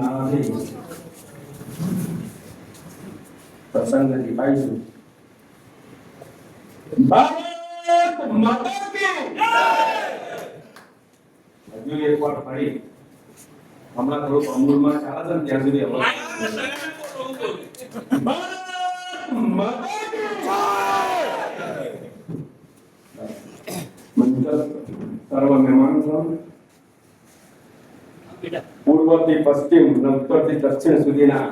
નાણાથી પ્રસંગ દીપાઈશું ભારત માતા કી હજુ એક વાર ફરી હમણાં થોડુંક અમૂલમાં ચાલે છે ને ત્યાં સુધી અવાજ ભારત માતા કી મંચ સર્વ મહેમાનો પૂર્વથી પશ્ચિમ અને ઉત્તરથી દક્ષિણ સુધીના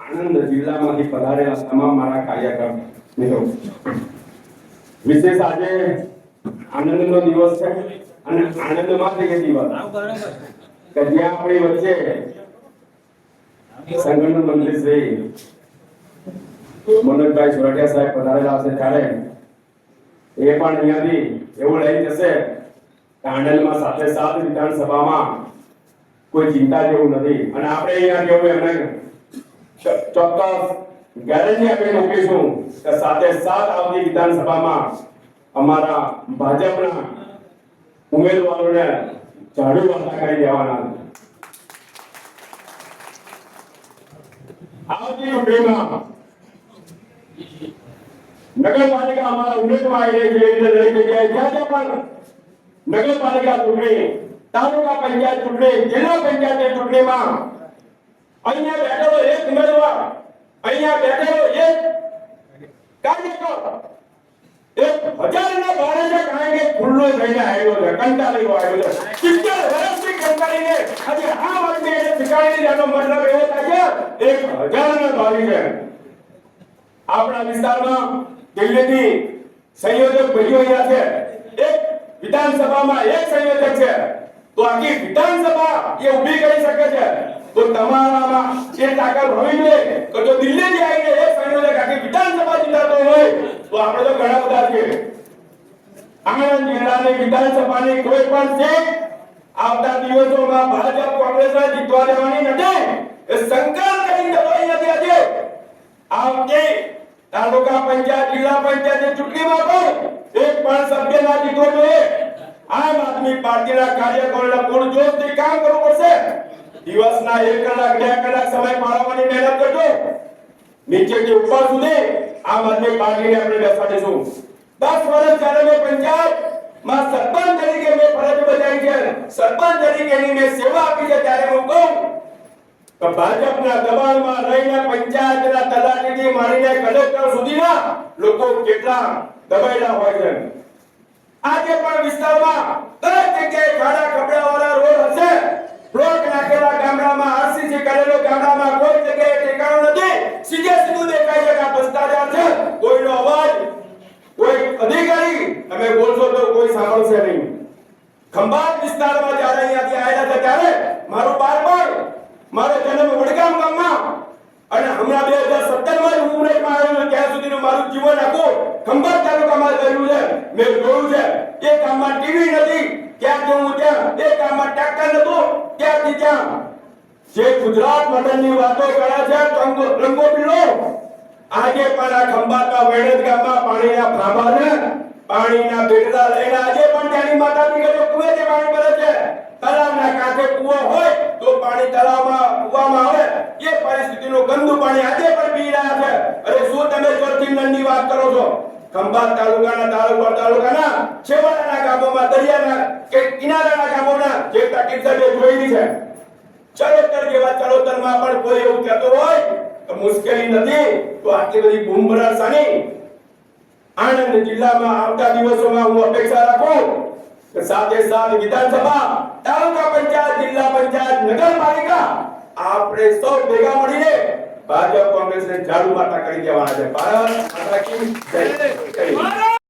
આણંદ જિલ્લામાંથી પધારેલા તમામ મારા કાર્યકર વિશેષ આજે આનંદનો દિવસ છે અને આનંદમાંથી કે દિવસ. કે જ્યાં આપણી વચ્ચે સંગઠન મંત્રી શ્રી મનોજભાઈ સુરઠિયા સાહેબ પધારેલા છે ત્યારે એ પણ અહીંયાથી એવું લઈ જશે આણંદમાં સાથે સાત વિધાનસભામાં કોઈ ચિંતા જેવું નથી. અને આપણે અહીંયા કેવું એમને ચોક્કસ ગેરંટી આપી મૂકીશું કે સાથે સાત આવતી વિધાનસભામાં અમારા ભાજપના ઉમેદવારોને ઝાડુ વાતા કરી દેવાના. આવતી ચૂંટણીમાં નગરપાલિકા અમારા ઉમેદવાર રહી છે દરેક જગ્યાએ જ્યાં જ્યાં પણ નગરપાલિકા ચૂંટણી તાલુકા પંચાયત ચૂંટણી, જિલ્લા પંચાયત ચૂંટણીમાં અહીંયા બેઠેલો એક ઉમેદવાર, અહીંયા બેઠેલો એક કાર્યકર, એક હજારના ભારે છે કારણ કે ખુલ્લો થઈને આવ્યો છે, કંટાળીઓ આવ્યો છે. સિત્તેર વર્ષથી કંટાળીને આજે આ વર્ષે એને સ્વીકારી એનો મતલબ એવો થાય છે, એક હજારના બારી છે. આપણા વિસ્તારમાં દિલ્હીથી સંયોજક ભાઈઓ અહીંયા છે. એક વિધાનસભામાં એક સંયોજક તો આખી વિધાનસભા એ ઊભી કરી શકે છે. તો તમારામાં જે તાકાત હોવી જોઈએ કે જો દિલ્હી દિલ્હીથી આવીને એક સંયોજક આખી વિધાનસભા જીતાતો હોય, તો આપણે તો ઘણા બધા છીએ. આણંદ જિલ્લાની વિધાનસભાની કોઈ પણ સીટ આવતા દિવસોમાં ભાજપ કોંગ્રેસને જીતવા દેવાની નથી. એ સંકલ્પ કરીને દેવાની નથી આજે આવતી તાલુકા પંચાયત, જિલ્લા પંચાયત ચૂંટણીમાં પણ એક પણ સભ્ય ના જીતવો જોઈએ. આમ આદમી પાર્ટીના કાર્યકરોને પૂર્ણ જોશથી કામ કરવું પડશે. દિવસના એક કલાક, બે કલાક સમય ફાળવવાની મહેનત કરજો. નીચેથી ઉપર સુધી આમ આદમી પાર્ટીને આપણે બેસાડીશું દસ વર્ષ જ્યારે મેં પંચાયત, માં સરપંચ તરીકે મેં ફરજ બજાવી છે. સરપંચ તરીકેની મેં સેવા આપી છે ત્યારે હું કહું તો ભાજપના દબાણમાં રહીને પંચાયતના તલાટીથી માંડીને કલેક્ટર સુધીના લોકો કેટલા દબાયેલા હોય છે. પણ વિસ્તારમાં દરેક જગ્યાએ ખાડા કપડાવાળા રોડ હશે. બ્લોક નાખેલા ગામડામાં આરસીસી કરેલો ગામડામાં કોઈ જગ્યાએ ઠેકાણું નથી. સીધે સીધું દેખાય છે કે ભ્રષ્ટાચાર છે. કોઈનો અવાજ, કોઈ અધિકારી, તમે બોલશો તો કોઈ સાંભળશે નહીં. ખંભાત વિસ્તારમાં જ્યારે અહીંયાથી આવેલા હતા ત્યારે મારું બાળપણ, મારો જન્મ વડગામ ગામમાં. અને હમણાં બે હજાર સત્તરમાં ઉમરેઠમાં આવ્યો ત્યાં સુધીનું મારું જીવન આખું ખંભાત કર્યું છે. મેં જોયું છે. એ ગામમાં ટીવી નથી. ક્યાં જોવું ત્યાં? એ ગામમાં ટ્રેક્ટર નતું. ત્યાંથી ત્યાં? જે ગુજરાત મંડળની વાતો કરે છે, રંગો પીળો. આજે પણ આ ખંભાતમાં વેણેજ ગામમાં પાણીના ફાંભા છે. પાણીના બેડલા લઈને આજે પણ ત્યાંની માતા દીકરીઓ જે પાણી ભરે છે. તળાવના કાંઠે કુવો હોય તો પાણી તળાવમાં કુવામાં આવે. એ પરિસ્થિતિનું ગંદુ પાણી આજે પણ પી રહ્યા છે. અરે શું તમે જળથી વાત કરો છો? ખંભાત તાલુકાના તાલુકા તાલુકાના, છેવાડાના ગામોમાં, દરિયાના કે કિનારાના ગામોના, જે તકલીફ સાથે જોઈલી છે. ચરોતર જેવા ચરોતરમાં પણ કોઈ એવું કહેતો હોય તો મુશ્કેલી નથી, તો આટલી બધી બૂમબરાર સાની આણંદ જિલ્લામાં આવતા દિવસોમાં હું અપેક્ષા રાખું કે સાથે સાથ વિધાનસભા, તાલુકા પંચાયત, જિલ્લા પંચાયત, નગરપાલિકા, આપણે સૌ ભેગા મળીને ભાજપ કોંગ્રેસને ઝાડુ માતા કરી દેવાના છે ભારત માતા કી જય.